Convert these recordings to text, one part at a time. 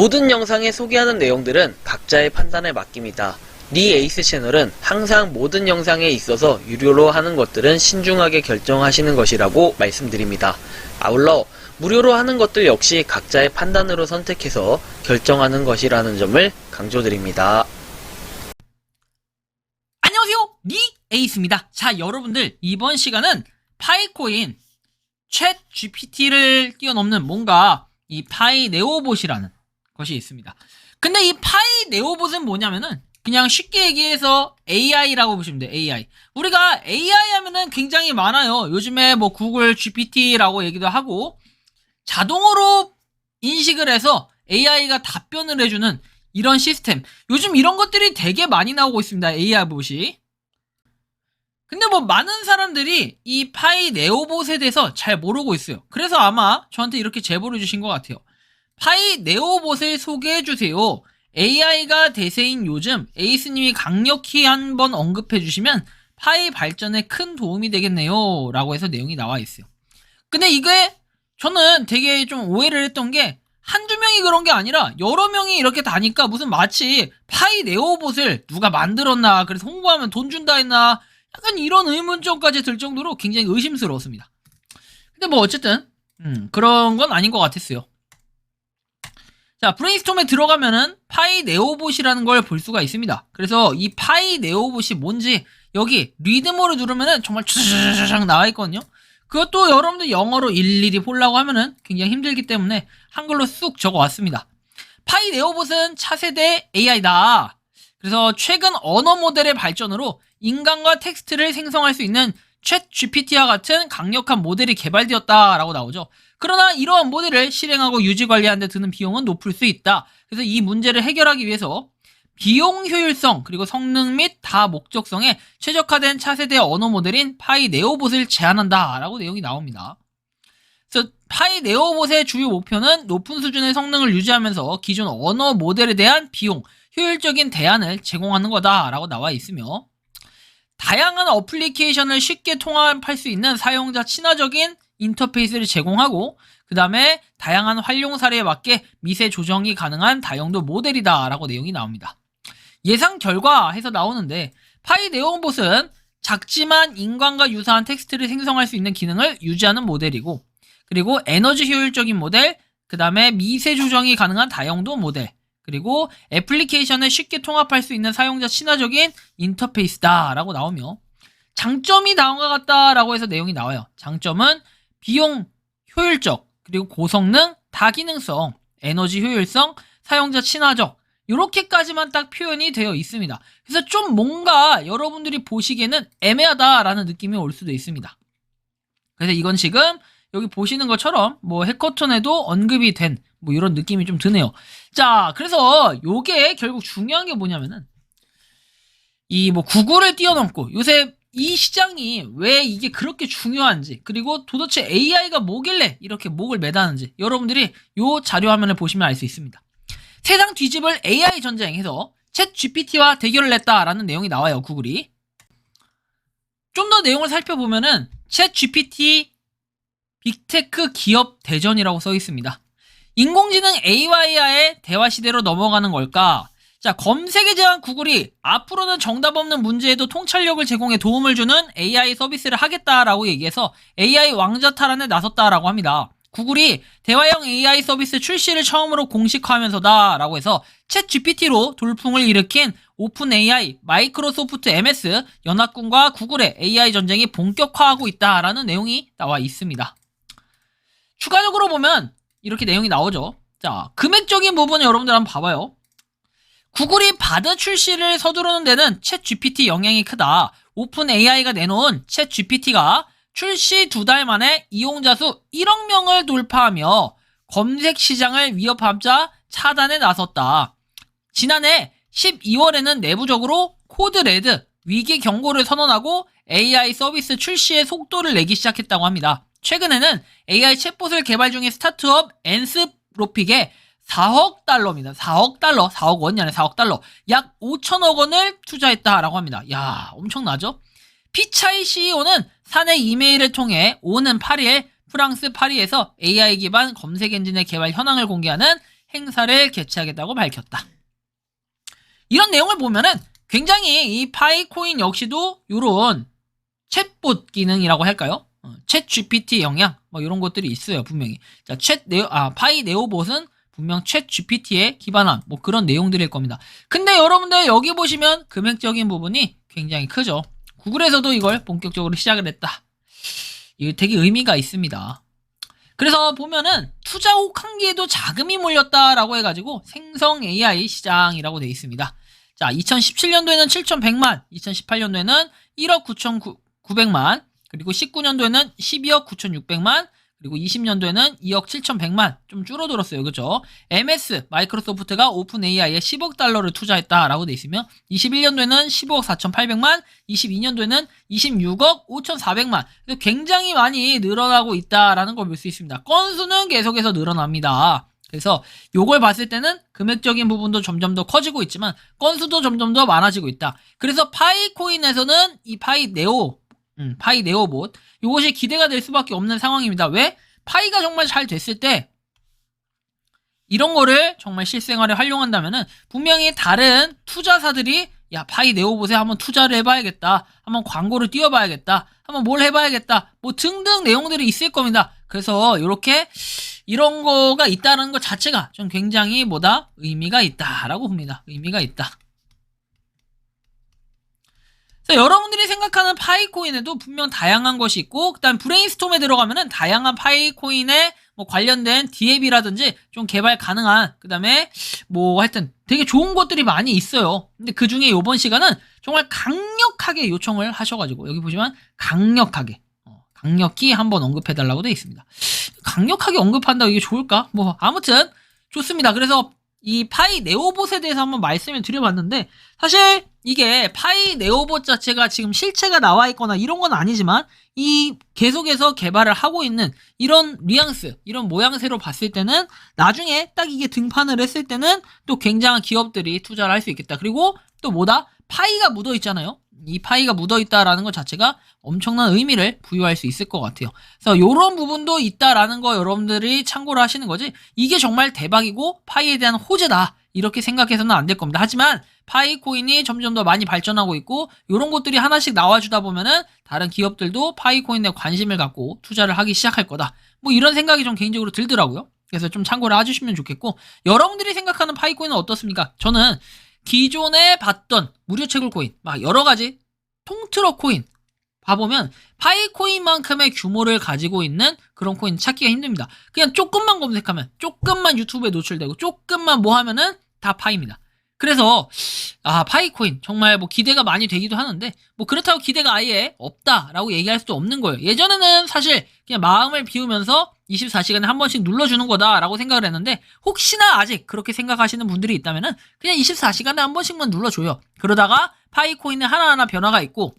모든 영상에 소개하는 내용들은 각자의 판단에 맡깁니다. 니 에이스 채널은 항상 모든 영상에 있어서 유료로 하는 것들은 신중하게 결정하시는 것이라고 말씀드립니다. 아울러 무료로 하는 것들 역시 각자의 판단으로 선택해서 결정하는 것이라는 점을 강조드립니다. 안녕하세요. 니 에이스입니다. 자, 여러분들 이번 시간은 파이코인 챗 GPT를 뛰어넘는 뭔가 이 파이 네오봇이라는 것이 있습니다. 근데 이 파이 네오봇은 뭐냐면은 그냥 쉽게 얘기해서 AI라고 보시면 돼요. AI. 우리가 AI 하면은 굉장히 많아요. 요즘에 뭐 구글 GPT라고 얘기도 하고 자동으로 인식을 해서 AI가 답변을 해주는 이런 시스템. 요즘 이런 것들이 되게 많이 나오고 있습니다. AI 봇이. 근데 뭐 많은 사람들이 이 파이 네오봇에 대해서 잘 모르고 있어요. 그래서 아마 저한테 이렇게 제보를 주신 것 같아요. 파이 네오봇을 소개해 주세요. AI가 대세인 요즘 에이스님이 강력히 한번 언급해 주시면 파이 발전에 큰 도움이 되겠네요. 라고 해서 내용이 나와 있어요. 근데 이게 저는 되게 좀 오해를 했던 게 한두 명이 그런 게 아니라 여러 명이 이렇게 다니까 무슨 마치 파이 네오봇을 누가 만들었나 그래서 홍보하면 돈 준다 했나 약간 이런 의문점까지 들 정도로 굉장히 의심스러웠습니다. 근데 뭐 어쨌든 음, 그런 건 아닌 것 같았어요. 자 브레인스톰에 들어가면은 파이 네오봇이라는 걸 볼 수가 있습니다. 그래서 이 파이 네오봇이 뭔지 여기 리드모를 누르면은 정말 쫙 나와 있거든요. 그것도 여러분들 영어로 일일이 보려고 하면은 굉장히 힘들기 때문에 한글로 쑥 적어 왔습니다. 파이 네오봇은 차세대 AI다. 그래서 최근 언어 모델의 발전으로 인간과 텍스트를 생성할 수 있는 챗 GPT와 같은 강력한 모델이 개발되었다라고 나오죠. 그러나 이러한 모델을 실행하고 유지 관리하는 데 드는 비용은 높을 수 있다. 그래서 이 문제를 해결하기 위해서 비용 효율성 그리고 성능 및 다 목적성에 최적화된 차세대 언어 모델인 파이 네오봇을 제안한다라고 내용이 나옵니다. 그래서 파이 네오봇의 주요 목표는 높은 수준의 성능을 유지하면서 기존 언어 모델에 대한 비용, 효율적인 대안을 제공하는 거다라고 나와 있으며 다양한 어플리케이션을 쉽게 통합할 수 있는 사용자 친화적인 인터페이스를 제공하고 그 다음에 다양한 활용 사례에 맞게 미세 조정이 가능한 다용도 모델이다 라고 내용이 나옵니다. 예상 결과 해서 나오는데 파이 네오봇은 작지만 인간과 유사한 텍스트를 생성할 수 있는 기능을 유지하는 모델이고 그리고 에너지 효율적인 모델, 그 다음에 미세 조정이 가능한 다용도 모델, 그리고 애플리케이션을 쉽게 통합할 수 있는 사용자 친화적인 인터페이스다 라고 나오며 장점이 다음과 같다 라고 해서 내용이 나와요. 장점은 비용 효율적, 그리고 고성능, 다기능성, 에너지 효율성, 사용자 친화적 이렇게까지만 딱 표현이 되어 있습니다. 그래서 좀 뭔가 여러분들이 보시기에는 애매하다라는 느낌이 올 수도 있습니다. 그래서 이건 지금 여기 보시는 것처럼 뭐 해커톤에도 언급이 된 뭐 이런 느낌이 좀 드네요. 자, 그래서 요게 결국 중요한 게 뭐냐면은 이 뭐 구글을 뛰어넘고 요새 이 시장이 왜 이게 그렇게 중요한지 그리고 도대체 AI가 뭐길래 이렇게 목을 매다는지 여러분들이 요 자료 화면을 보시면 알 수 있습니다. 세상 뒤집을 AI 전쟁에서 챗 GPT와 대결을 했다라는 내용이 나와요 구글이 좀 더 내용을 살펴보면은 챗 GPT 빅테크 기업 대전이라고 써 있습니다. 인공지능 AI와의 대화 시대로 넘어가는 걸까? 자, 검색에 대한 구글이 앞으로는 정답 없는 문제에도 통찰력을 제공해 도움을 주는 AI 서비스를 하겠다라고 얘기해서 AI 왕자 탈환에 나섰다라고 합니다. 구글이 대화형 AI 서비스 출시를 처음으로 공식화하면서다라고 해서 챗 GPT로 돌풍을 일으킨 오픈 AI, 마이크로소프트 MS, 연합군과 구글의 AI 전쟁이 본격화하고 있다라는 내용이 나와 있습니다. 추가적으로 보면 이렇게 내용이 나오죠. 자, 금액적인 부분 여러분들 한번 봐봐요. 구글이 바드 출시를 서두르는 데는 챗 GPT 영향이 크다. 오픈 AI가 내놓은 챗 GPT가 출시 두 달 만에 이용자 수 1억 명을 돌파하며 검색 시장을 위협하자 차단에 나섰다. 지난해 12월에는 내부적으로 코드 레드 위기 경고를 선언하고 AI 서비스 출시의 속도를 내기 시작했다고 합니다. 최근에는 AI 챗봇을 개발 중인 스타트업 엔스로픽에 4억 달러입니다. 4억 달러, 4억 원이 아니라 4억 달러, 약 5천억 원을 투자했다라고 합니다. 야, 엄청나죠? 피차이 CEO는 사내 이메일을 통해 오는 8일 프랑스 파리에서 AI 기반 검색 엔진의 개발 현황을 공개하는 행사를 개최하겠다고 밝혔다. 이런 내용을 보면은 굉장히 이 파이코인 역시도 요런 챗봇 기능이라고 할까요? 어, 챗 GPT 영향 뭐 이런 것들이 있어요 분명히. 자, 챗 네오 아 파이 네오봇은 분명 챗 GPT에 기반한 뭐 그런 내용들일 겁니다. 근데 여러분들 여기 보시면 금액적인 부분이 굉장히 크죠. 구글에서도 이걸 본격적으로 시작을 했다. 이거 되게 의미가 있습니다. 그래서 보면은 투자 혹한기에도 자금이 몰렸다라고 해가지고 생성 AI 시장이라고 돼 있습니다. 자, 2017년도에는 7,100만, 2018년도에는 1억 9,900만, 그리고 19년도에는 12억 9,600만, 그리고 20년도에는 2억 7,100만 좀 줄어들었어요. 그죠? MS 마이크로소프트가 오픈 AI에 10억 달러를 투자했다라고 돼 있으며 21년도에는 15억 4,800만, 22년도에는 26억 5,400만. 굉장히 많이 늘어나고 있다라는 걸 볼 수 있습니다. 건수는 계속해서 늘어납니다. 그래서 요걸 봤을 때는 금액적인 부분도 점점 더 커지고 있지만 건수도 점점 더 많아지고 있다. 그래서 파이코인에서는 이 파이 네오 음, 파이 네오봇 이것이 기대가 될 수밖에 없는 상황입니다. 왜? 파이가 정말 잘 됐을 때 이런 거를 정말 실생활에 활용한다면은 분명히 다른 투자사들이 야 파이 네오봇에 한번 투자를 해봐야겠다, 한번 광고를 띄워봐야겠다, 한번 뭘 해봐야겠다, 뭐 등등 내용들이 있을 겁니다. 그래서 이렇게 이런 거가 있다는 것 자체가 좀 굉장히 뭐다 의미가 있다라고 봅니다. 의미가 있다. 그래서 여러분들이 생각하는 파이코인에도 분명 다양한 것이 있고, 그다음 브레인스톰에 들어가면은 다양한 파이코인에 뭐 관련된 디앱이라든지 좀 개발 가능한, 그다음에 뭐 하여튼 되게 좋은 것들이 많이 있어요. 근데 그 중에 이번 시간은 정말 강력하게 요청을 하셔가지고 여기 보시면 강력하게. 어, 강력히 한번 언급해달라고 되어 있습니다. 강력하게 언급한다 이게 좋을까? 뭐 아무튼 좋습니다. 그래서 이 파이 네오봇에 대해서 한번 말씀을 드려봤는데 사실 이게 파이 네오봇 자체가 지금 실체가 나와 있거나 이런 건 아니지만 이 계속해서 개발을 하고 있는 이런 뉘앙스, 이런 모양새로 봤을 때는 나중에 딱 이게 등판을 했을 때는 또 굉장한 기업들이 투자를 할 수 있겠다. 그리고 또 뭐다? 파이가 묻어 있잖아요. 이 파이가 묻어 있다라는 것 자체가 엄청난 의미를 부여할 수 있을 것 같아요. 그래서 이런 부분도 있다라는 거 여러분들이 참고를 하시는 거지. 이게 정말 대박이고 파이에 대한 호재다. 이렇게 생각해서는 안 될 겁니다. 하지만 파이 코인이 점점 더 많이 발전하고 있고 이런 것들이 하나씩 나와주다 보면은 다른 기업들도 파이 코인에 관심을 갖고 투자를 하기 시작할 거다. 뭐 이런 생각이 좀 개인적으로 들더라고요. 그래서 좀 참고를 해주시면 좋겠고 여러분들이 생각하는 파이 코인은 어떻습니까? 저는 기존에 봤던 무료 채굴 코인 막 여러 가지 통틀어 코인 봐보면 파이코인만큼의 규모를 가지고 있는 그런 코인 찾기가 힘듭니다. 그냥 조금만 검색하면 조금만 유튜브에 노출되고 조금만 뭐 하면은 다 파이입니다. 그래서 아 파이코인 정말 뭐 기대가 많이 되기도 하는데 뭐 그렇다고 기대가 아예 없다라고 얘기할 수도 없는 거예요. 예전에는 사실 그냥 마음을 비우면서 24시간에 한 번씩 눌러주는 거다라고 생각을 했는데 혹시나 아직 그렇게 생각하시는 분들이 있다면은 그냥 24시간에 한 번씩만 눌러줘요. 그러다가 파이코인에 하나하나 변화가 있고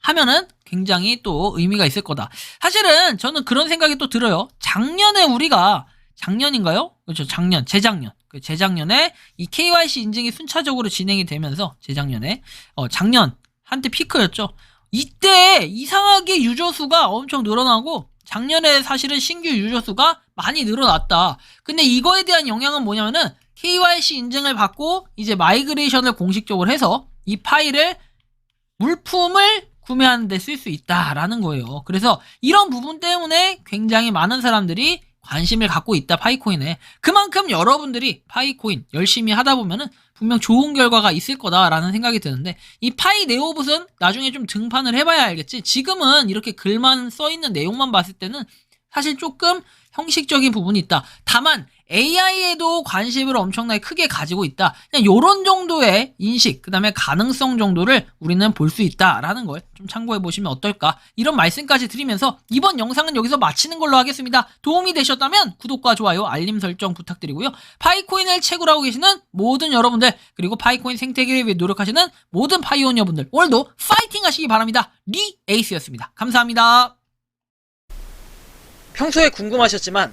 하면은 굉장히 또 의미가 있을 거다. 사실은 저는 그런 생각이 또 들어요. 작년에 우리가 작년인가요? 그렇죠. 작년, 재작년. 그 재작년에 이 KYC 인증이 순차적으로 진행이 되면서 재작년에 어 작년 한때 피크였죠. 이때 이상하게 유저 수가 엄청 늘어나고 작년에 사실은 신규 유저 수가 많이 늘어났다. 근데 이거에 대한 영향은 뭐냐면은 KYC 인증을 받고 이제 마이그레이션을 공식적으로 해서 이 파일을 물품을 구매하는 데 쓸 수 있다라는 거예요. 그래서 이런 부분 때문에 굉장히 많은 사람들이 관심을 갖고 있다 파이코인에. 그만큼 여러분들이 파이코인 열심히 하다 보면은 분명 좋은 결과가 있을 거다라는 생각이 드는데 이 파이 네오봇은 나중에 좀 등판을 해봐야 알겠지? 지금은 이렇게 글만 써 있는 내용만 봤을 때는 사실 조금 형식적인 부분이 있다. 다만 AI에도 관심을 엄청나게 크게 가지고 있다. 그냥 요런 정도의 인식, 그 다음에 가능성 정도를 우리는 볼 수 있다라는 걸 좀 참고해 보시면 어떨까. 이런 말씀까지 드리면서 이번 영상은 여기서 마치는 걸로 하겠습니다. 도움이 되셨다면 구독과 좋아요, 알림 설정 부탁드리고요. 파이코인을 채굴 하고 계시는 모든 여러분들, 그리고 파이코인 생태계를 위해 노력하시는 모든 파이오니어분들, 오늘도 파이팅 하시기 바랍니다. 리 에이스였습니다. 감사합니다. 평소에 궁금하셨지만